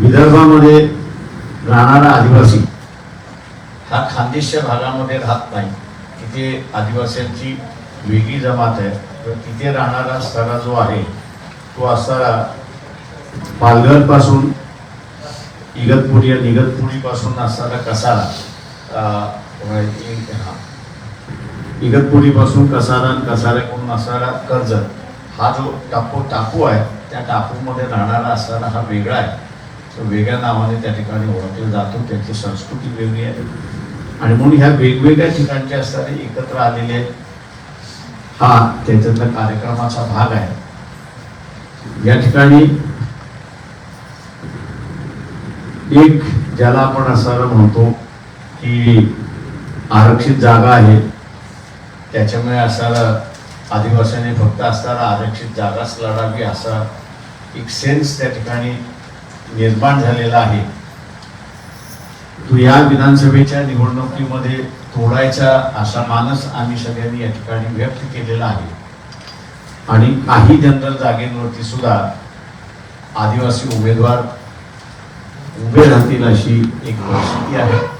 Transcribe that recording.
विदर्भामध्ये राहणारा आदिवासी. हा खानदेशच्या भागामध्ये राहत नाही. तिथे आदिवासींची वेगळी जमात आहे. तर तिथे राहणारा असताना जो आहे तो असणारा पालघरपासून इगतपुरी आणि इगतपुरीपासून असणारा कसारा इगतपुरीपासून कसारा आणि कसाऱ्याकडून असणारा कर्जत हा जो टापू टापू आहे त्या टापूमध्ये राहणारा असणारा हा वेगळा आहे. वेगळ्या नावाने त्या ठिकाणी ओळखला जातो त्याची संस्कृती वेगळी आहे. आणि म्हणून ह्या वेगवेगळ्या ठिकाणचे असणारे एकत्र आलेले हा त्याच्यातला कार्यक्रमाचा भाग आहे. या ठिकाणी एक ज्याला आपण असं म्हणतो की आरक्षित जागा आहे. त्याच्यामुळे असायला आदिवासींनी फक्त असणारा आरक्षित जागाच लढावी असा एक सेन्स त्या ठिकाणी निर्माण झालेला आहे. तो या विधानसभेच्या निवडणुकीमध्ये तोडायचा असा मानस आम्ही सगळ्यांनी या ठिकाणी व्यक्त केलेला आहे. आणि काही जनरल जागेंवरती सुद्धा आदिवासी उमेदवार उभे राहतील अशी एक परिस्थिती आहे.